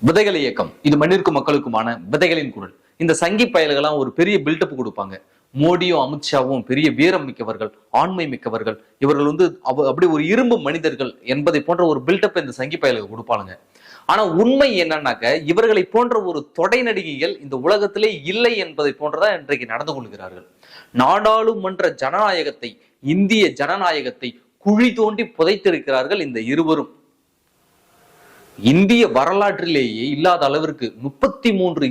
விதைகள் இயக்கம். இது மண்ணிற்கும் மக்களுக்குமான விதைகளின் குரல். இந்த சங்கி பயல்கள்லாம் ஒரு பெரிய பில்டப் கொடுப்பாங்க. மோடியும் அமித்ஷாவும் பெரிய வீரம் மிக்கவர்கள் ஆண்மை மிக்கவர்கள். இவர்கள் வந்து அவ- அப்படி ஒரு இரும்பு மனிதர்கள் என்பதை போன்ற ஒரு பில்டப் இந்த சங்கி பயலுக்கு கொடுப்பாங்க ஆனா உண்மை என்னன்னாக்க இவர்களை போன்ற ஒரு தொடை நடிகைகள் இந்த உலகத்திலே இல்லை என்பதை போன்றதான் இன்றைக்கு நடந்து கொள்கிறார்கள். நாடாளுமன்ற ஜனநாயகத்தை இந்திய ஜனநாயகத்தை குழி தோண்டி புதைத்திருக்கிறார்கள் இந்த இருவரும். இந்திய வரலாற்றிலேயே இல்லாத அளவிற்கு முப்பத்தி மூன்று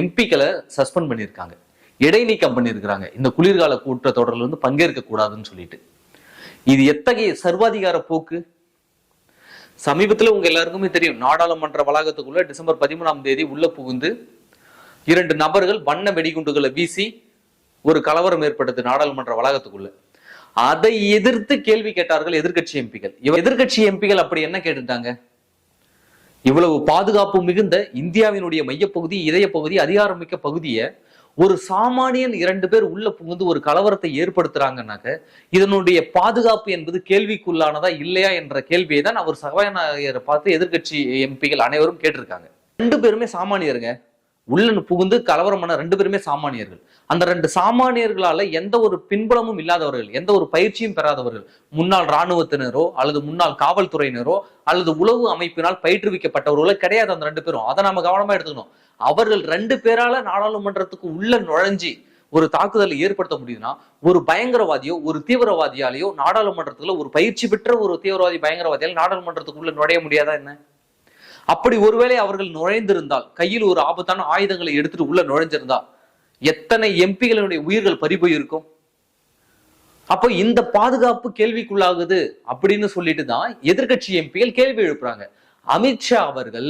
எம்பிக்களை சஸ்பெண்ட் பண்ணியிருக்காங்க. இடைநீக்கம் பண்ணியிருக்கிறாங்க. இந்த குளிர்கால கூட்டத்தொடரில் வந்து பங்கேற்க கூடாதுன்னு சொல்லிட்டு. இது எத்தகைய சர்வாதிகார போக்கு? சமீபத்தில் உங்க எல்லாருக்குமே தெரியும். நாடாளுமன்ற வளாகத்துக்குள்ள டிசம்பர் பதிமூணாம் தேதி உள்ள புகுந்து இரண்டு நபர்கள் வண்ண வெடிகுண்டுகளை வீசி ஒரு கலவரம் ஏற்பட்டது நாடாளுமன்ற வளாகத்துக்குள்ள. அதை எதிர்த்து கேள்வி கேட்டார்கள் எதிர்க்கட்சி எம்பிகள் இவ எம்பிகள் அப்படி என்ன கேட்டுட்டாங்க? இவ்வளவு பாதுகாப்பு மிகுந்த இந்தியாவினுடைய மையப்பகுதி இதய பகுதி அதிகாரமிக்க பகுதியை ஒரு சாமானியன் இரண்டு பேர் உள்ள புகுந்து ஒரு கலவரத்தை ஏற்படுத்துறாங்கனாக்க இதனுடைய பாதுகாப்பு என்பது கேள்விக்குள்ளானதா இல்லையா என்ற கேள்வியை தான் அவர் சபாநாயகரை பார்த்து எதிர்க்கட்சி எம்பிகள் அனைவரும் கேட்டிருக்காங்க. ரெண்டு பேருமே சாமானியருங்க. உள்ள புகுந்து கலவரம் பண்ண ரெண்டு பேருமே சாமானியர்கள். அந்த ரெண்டு சாமானியர்களால எந்த ஒரு பின்புலமும் இல்லாதவர்கள் எந்த ஒரு பயிற்சியும் பெறாதவர்கள் முன்னாள் இராணுவத்தினரோ அல்லது முன்னாள் காவல்துறையினரோ அல்லது உளவு அமைப்பினால் பயிற்றுவிக்கப்பட்டவர்களோ கிடையாது அந்த ரெண்டு பேரும். அதை நாம கவனமா எடுத்துக்கணும். அவர்கள் ரெண்டு பேரால நாடாளுமன்றத்துக்கு உள்ள நுழைஞ்சி ஒரு தாக்குதலை ஏற்படுத்த முடியுதுன்னா ஒரு பயங்கரவாதியோ ஒரு தீவிரவாதியாலேயோ நாடாளுமன்றத்துல ஒரு பயிற்சி பெற்ற ஒரு தீவிரவாதி பயங்கரவாதியால் நாடாளுமன்றத்துக்குள்ள நுழைய முடியாதா என்ன? அப்படி ஒருவேளை அவர்கள் நுழைந்திருந்தால் கையில் ஒரு ஆபத்தான ஆயுதங்களை எடுத்துட்டு உள்ள நுழைஞ்சிருந்தா எத்தனை எம்பிகளுடைய உயிர்கள் பறிபோய் இருக்கும் அப்போ இந்த பாதுகாப்பு கேள்விக்குள்ளாகுது அப்படின்னு சொல்லிட்டு தான் எதிர்க்கட்சி எம்பிகள் கேள்வி எழுப்புறாங்க. அமித்ஷா அவர்கள்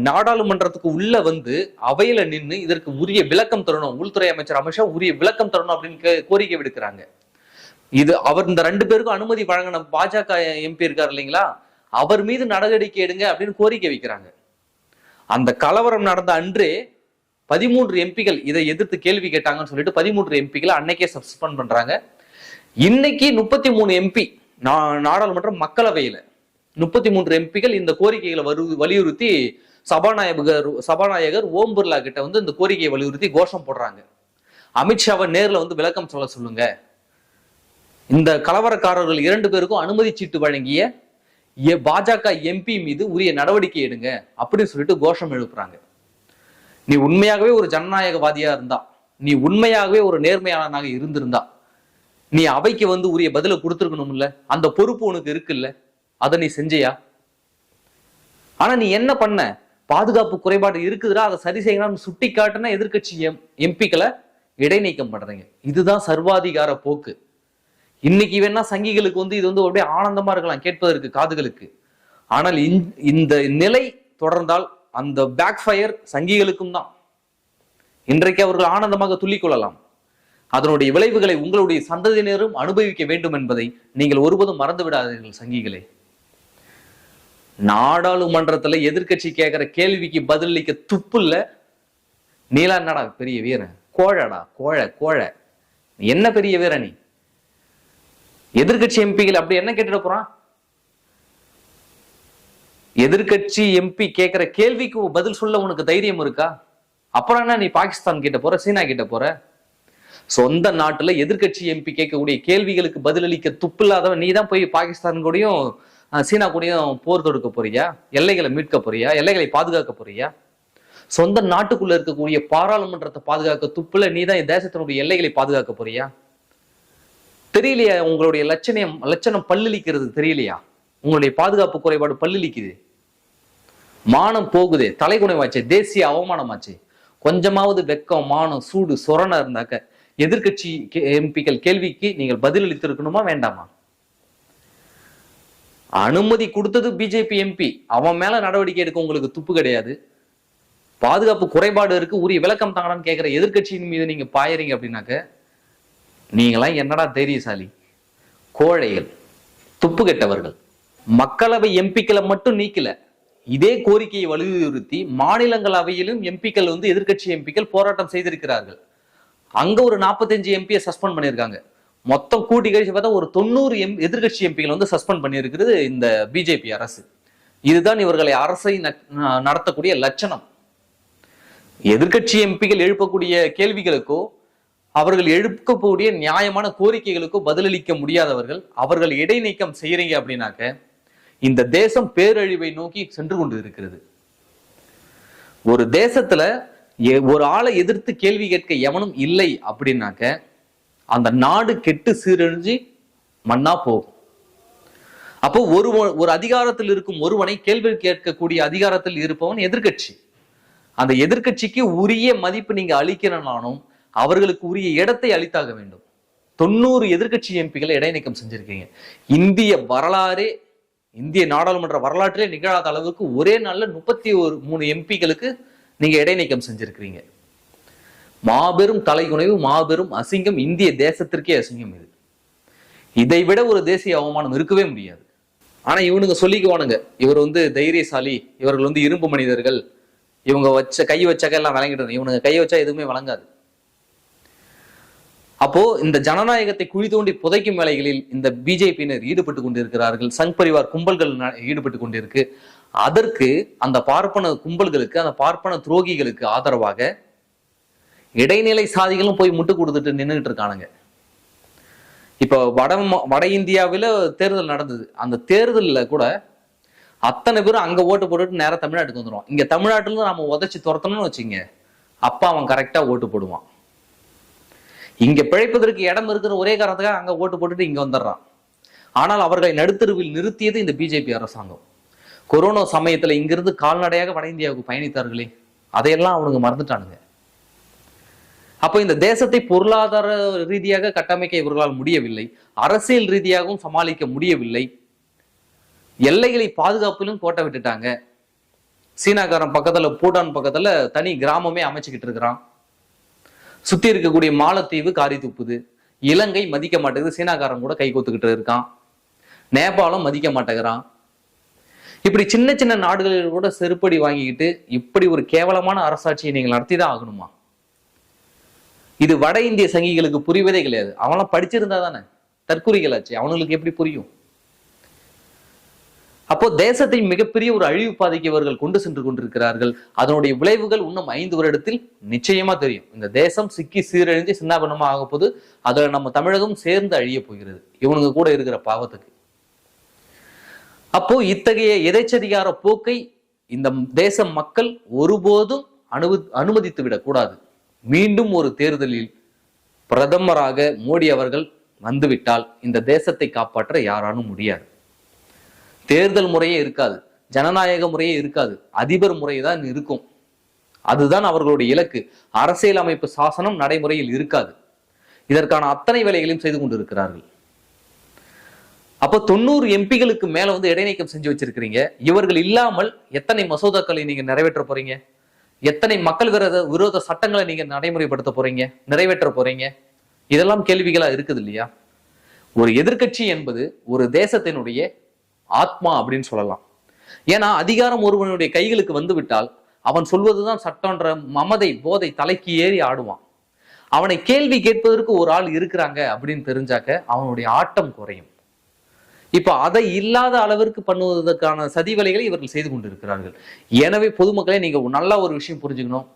நாடாளுமன்றத்துக்கு உள்ள வந்து அவையில நின்று இதற்கு உரிய விளக்கம் தரணும் உள்துறை அமைச்சர் அமித்ஷா உரிய விளக்கம் தரணும் அப்படின்னு கே- கோரிக்கை விடுக்கிறாங்க. இது அவர் இந்த ரெண்டு பேருக்கும் அனுமதி வழங்கின பாஜக எம்பி இருக்கார் இல்லைங்களா? அவர் மீது நடவடிக்கை எடுங்க அப்படின்னு கோரிக்கை வைக்கிறாங்க. அந்த கலவரம் நடந்த அன்றே பதிமூன்று எம்பிகள் இதை எதிர்த்து கேள்வி கேட்டாங்கன்னு சொல்லிட்டு பதிமூன்று எம்பிகளை அன்னைக்கே சஸ்பெண்ட் பண்றாங்க. இன்னைக்கு முப்பத்தி மூணு எம்பி நாடாளுமன்ற மக்களவையில முப்பத்தி மூன்று எம்பிகள் இந்த கோரிக்கைகளை வரு வலியுறுத்தி சபாநாயகர் சபாநாயகர் ஓம் பிர்லா கிட்ட வந்து இந்த கோரிக்கையை வலியுறுத்தி கோஷம் போடுறாங்க. அமித்ஷாவை நேரில் வந்து விளக்கம் சொல்ல சொல்லுங்க. இந்த கலவரக்காரர்கள் இரண்டு பேருக்கும் அனுமதி சீட்டு வழங்கிய பாஜக எம்பி மீது உரிய நடவடிக்கை எடுங்க அப்படின்னு சொல்லிட்டு கோஷம் எழுப்புறாங்க. நீ உண்மையாகவே ஒரு ஜனநாயகவாதியா இருந்தா நீ உண்மையாகவே ஒரு நேர்மையாளனாக இருந்திருந்தா நீ அவைக்கு வந்து உரிய பதில கொடுத்துருக்கணும்ல அந்த பொறுப்பு உனக்கு இருக்குல்ல அதை நீ செஞ்சியா? ஆனா நீ என்ன பண்ண? பாதுகாப்பு குறைபாடு இருக்குதுடா அதை சரி செய்யணும்னு சுட்டி காட்டுனா எதிர்கட்சி எம் எம்பிக்களை இடைநீக்கம் பண்றீங்க. இதுதான் சர்வாதிகார போக்கு. இன்னைக்கு வேணா சங்கிகளுக்கு வந்து இது வந்து அப்படியே ஆனந்தமா இருக்கலாம் கேட்பதற்கு காதுகளுக்கு. ஆனால் இந்த- இந்த நிலை தொடர்ந்தால் அந்த பேக் ஃபயர் சங்கிகளுக்கும் தான். இன்றைக்கு அவர்கள் ஆனந்தமாக துள்ளிக்கொள்ளலாம் அதனுடைய விளைவுகளை உங்களுடைய சந்ததியினரும் அனுபவிக்க வேண்டும் என்பதை நீங்கள் ஒருபோதும் மறந்து விடாதீர்கள் சங்கிகளே. நாடாளுமன்றத்துல எதிர்க்கட்சி கேட்கிற கேள்விக்கு பதிலளிக்க துப்புல்ல நீலா என்னடா பெரிய வீரன்? கோழடா? கோழ கோழ. என்ன பெரிய வீரன் நீ? எதிர்க்கட்சி எம்பிகள் அப்படி என்ன கேட்டுட போறான்? எதிர்க்கட்சி எம்பி கேட்கிற கேள்விக்கு பதில் சொல்ல உனக்கு தைரியம் இருக்கா? அப்புறம் என்ன நீ பாகிஸ்தான் கிட்ட போற சீனா கிட்ட போற? சொந்த நாட்டுல எதிர்க்கட்சி எம்பி கேட்கக்கூடிய கேள்விகளுக்கு பதிலளிக்க துப்பில்லாதவன் நீ தான் போய் பாகிஸ்தான் கூடயும் சீனா கூடயும் போர் தொடுக்க போறியா? எல்லைகளை மீட்க போறியா? எல்லைகளை பாதுகாக்க போறியா? சொந்த நாட்டுக்குள்ள இருக்கக்கூடிய பாராளுமன்றத்தை பாதுகாக்க துப்புல நீ தான் தேசத்தினுடைய எல்லைகளை பாதுகாக்க போறியா? தெரியலையா உங்களுடைய லட்சணம் லட்சணம் பல்லிழிக்கிறது தெரியலையா? உங்களுடைய பாதுகாப்பு குறைபாடு பல்லிழிக்குது. மானம் போகுதே தலைகுனைவாச்சே தேசிய அவமானமாச்சு. கொஞ்சமாவது வெக்கம் மானம் சூடு சொரண இருந்தாக்க எதிர்க்கட்சி எம்பிக்கள் கேள்விக்கு நீங்கள் பதிலளித்திருக்கணுமா வேண்டாமா? அனுமதி கொடுத்தது பிஜேபி எம்பி. அவன் மேல நடவடிக்கை எடுக்க உங்களுக்கு துப்பு கிடையாது. பாதுகாப்பு குறைபாடு இருக்கு உரிய விளக்கம் தாங்கடான்னு கேட்கிற எதிர்கட்சியின் மீது நீங்க பாயறீங்க அப்படின்னாக்க நீங்களாம் என்னடா தைரியசாலி? கோழைகள் துப்பு கெட்டவர்கள். மக்களவை எம்பிக்களை மட்டும் நீக்கல. இதே கோரிக்கையை வலியுறுத்தி மாநிலங்களவையிலும் எம்பிக்கள் வந்து எதிர்க்கட்சி எம்பிக்கள் போராட்டம் செய்திருக்கிறார்கள். அங்க ஒரு 45 எம்பியை சஸ்பெண்ட் பண்ணியிருக்காங்க. மொத்தம் கூட்டி கழிச்சு பார்த்தா ஒரு தொண்ணூறு எம் எதிர்க்கட்சி எம்பிகள் வந்து சஸ்பெண்ட் பண்ணியிருக்கிறது இந்த பிஜேபி அரசு. இதுதான் இவர்களை அரசை ந- நடத்தக்கூடிய லட்சணம். எதிர்க்கட்சி எம்பிகள் எழுப்பக்கூடிய கேள்விகளுக்கோ அவர்கள் எழுப்பக்கூடிய நியாயமான கோரிக்கைகளுக்கு பதிலளிக்க முடியாதவர்கள் அவர்கள் இடைநீக்கம் செய்யறீங்க அப்படின்னாக்க இந்த தேசம் பேரழிவை நோக்கி சென்று கொண்டு இருக்கிறது ஒரு தேசத்துல எ- ஒரு ஆளை எதிர்த்து கேள்வி கேட்க எவனும் இல்லை அப்படின்னாக்க அந்த நாடு கெட்டு சீரழிஞ்சு மண்ணா போகும். அப்போ ஒரு ஒரு அதிகாரத்தில் இருக்கும் ஒருவனை கேள்வி கேட்கக்கூடிய அதிகாரத்தில் இருப்பவன் எதிர்க்கட்சி. அந்த எதிர்க்கட்சிக்கு உரிய மதிப்பு நீங்க அளிக்கிறனாலும் அவர்களுக்கு உரிய இடத்தை அளித்தாக வேண்டும். தொண்ணூறு எதிர்க்கட்சி எம்பிகளை இடைநீக்கம் செஞ்சிருக்கீங்க. இந்திய வரலாறே இந்திய நாடாளுமன்ற வரலாற்றிலே நிகழாத அளவுக்கு ஒரே நாளில் முப்பத்தி ஒரு மூணு எம்பிகளுக்கு நீங்க இடைநீக்கம் செஞ்சிருக்கிறீங்க. மாபெரும் தலைகுனைவு மாபெரும் அசிங்கம் இந்திய தேசத்திற்கே அசிங்கம் இது. இதை விட ஒரு தேசிய அவமானம் இருக்கவே முடியாது. ஆனா இவனுங்க சொல்லிக்குவானுங்க இவர் வந்து தைரியசாலி இவர்கள் வந்து இரும்பு மனிதர்கள் இவங்க வச்ச கை வச்சாக்க எல்லாம் வழங்கிட்டு இவனுங்க கை வச்சா எதுவுமே வழங்காது. அப்போ இந்த ஜனநாயகத்தை குழி தோண்டி புதைக்கும் வேலைகளில் இந்த பிஜேபியினர் ஈடுபட்டு கொண்டிருக்கிறார்கள். சங் பரிவார் கும்பல்கள் ந- ஈடுபட்டு கொண்டிருக்கு. அதற்கு அந்த பார்ப்பன கும்பல்களுக்கு அந்த பார்ப்பன துரோகிகளுக்கு ஆதரவாக இடைநிலை சாதிகளும் போய் முட்டு கொடுத்துட்டு நின்றுட்டு இருக்கானுங்க. இப்போ வட வட இந்தியாவில் தேர்தல் நடந்தது. அந்த தேர்தலில் கூட அத்தனை பேரும் அங்கே ஓட்டு போட்டுட்டு நேராக தமிழ்நாட்டுக்கு வந்துடும் இங்கே தமிழ்நாட்டுல நம்ம உதச்சி துரத்தணும்னு வச்சுங்க அப்பா அவன் கரெக்டாக ஓட்டு போடுவான். இங்க பிழைப்பதற்கு இடம் இருக்கிற ஒரே காரணத்துக்காக அங்க ஓட்டு போட்டுட்டு இங்க வந்துடுறான். ஆனால் அவர்களை நடுத்தருவில் நிறுத்தியது இந்த பிஜேபி அரசாங்கம். கொரோனா சமயத்துல இங்கிருந்து கால்நடையாக வட இந்தியாவுக்கு பயணித்தார்களே அதையெல்லாம் அவனுங்க மறந்துட்டானுங்க. அப்போ இந்த தேசத்தை பொருளாதார ரீதியாக கட்டமைக்க இவர்களால் முடியவில்லை அரசியல் ரீதியாகவும் சமாளிக்க முடியவில்லை. எல்லைகளை பாதுகாப்பிலும் கோட்டை விட்டுட்டாங்க. சீனாக்காரன் பக்கத்துல பூட்டான் பக்கத்துல தனி கிராமமே அமைச்சுக்கிட்டு இருக்கிறான். சுத்தி இருக்கக்கூடிய மாலத்தீவு காரி துப்புது. இலங்கை மதிக்க மாட்டேங்குது. சீனாக்காரன் கூட கை கோத்துக்கிட்டு இருக்கான். நேபாளம் மதிக்க மாட்டேங்கிறான். இப்படி சின்ன சின்ன நாடுகளில் கூட செருப்படி வாங்கிக்கிட்டு இப்படி ஒரு கேவலமான அரசாட்சியை நீங்கள் நடத்தி தான் ஆகணுமா? இது வட இந்திய சங்கிகளுக்கு புரிவதே கிடையாது. அவன்லாம் படிச்சிருந்தா தானே? தற்குறிகளாச்சு அவனுங்களுக்கு எப்படி புரியும்? அப்போ தேசத்தை மிகப்பெரிய ஒரு அழிவு பாதைக்கு இவர்கள் கொண்டு சென்று கொண்டிருக்கிறார்கள். அதனுடைய விளைவுகள் இன்னும் ஐந்து வருடத்தில் நிச்சயமா தெரியும். இந்த தேசம் சிக்கி சீரழிஞ்சு சின்னாபனமா ஆக போது அதுல நம்ம தமிழகம் சேர்ந்து அழிய போகிறது. இவனுங்க கூட இருக்கிற பாவத்துக்கு. அப்போ இத்தகைய எதைச்சதிகார போக்கை இந்த தேச மக்கள் ஒருபோதும் அனுமதி அனுமதித்து விடக்கூடாது. மீண்டும் ஒரு தேர்தலில் பிரதமராக மோடி அவர்கள் வந்துவிட்டால் இந்த தேசத்தை காப்பாற்ற யாராலும் முடியாது. தேர்தல் முறையே இருக்காது ஜனநாயக முறையே இருக்காது அதிபர் முறை தான் இருக்கும். அதுதான் அவர்களுடைய இலக்கு. அரசியலமைப்பு சாசனம் நடைமுறையில் இருக்காது. இதற்கான அத்தனை வேலைகளையும் செய்து கொண்டிருக்கிறார்கள். அப்போ தொண்ணூறு எம்பிகளுக்கு மேல வந்து இடைநீக்கம் செஞ்சு வச்சிருக்கிறீங்க. இவர்கள் இல்லாமல் எத்தனை மசோதாக்களை நீங்க நிறைவேற்ற போறீங்க? எத்தனை மக்கள் விரோத விரோத சட்டங்களை நீங்க நடைமுறைப்படுத்த போறீங்க? நிறைவேற்ற போறீங்க? இதெல்லாம் கேள்விகளா இருக்குது இல்லையா? ஒரு எதிர்க்கட்சி என்பது ஒரு தேசத்தினுடைய ஆத்மா அப்படின்னு சொல்லலாம். ஏன்னா அதிகாரம் ஒருவனுடைய கைகளுக்கு வந்து விட்டால் அவன் சொல்வதுதான் சட்டம்ன்ற மமதை போதை தலைக்கு ஏறி ஆடுவான். அவனை கேள்வி கேட்பதற்கு ஒரு ஆள் இருக்கிறாங்க அப்படின்னு தெரிஞ்சாக்க அவனுடைய ஆட்டம் குறையும். இப்போ அதை இல்லாத அளவிற்கு பண்ணுவதற்கான சதிவலைகளை இவர்கள் செய்து கொண்டிருக்கிறார்கள். எனவே பொதுமக்களே நீங்க நல்லா ஒரு விஷயம் புரிஞ்சுக்கணும்.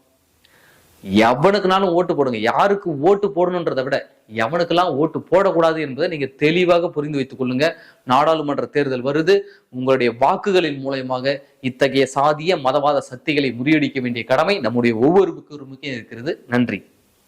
எவனுக்குனாலும் ஓட்டு போடுங்க. யாருக்கு ஓட்டு போடணுன்றதை விட எவனுக்கெல்லாம் ஓட்டு போடக்கூடாது என்பதை நீங்க தெளிவாக புரிந்து வைத்துக் கொள்ளுங்க. நாடாளுமன்ற தேர்தல் வருது. உங்களுடைய வாக்குகளின் மூலயமாக இத்தகைய சாதிய மதவாத சக்திகளை முறியடிக்க வேண்டிய கடமை நம்முடைய ஒவ்வொருவருக்கும் இருக்கிறது. நன்றி.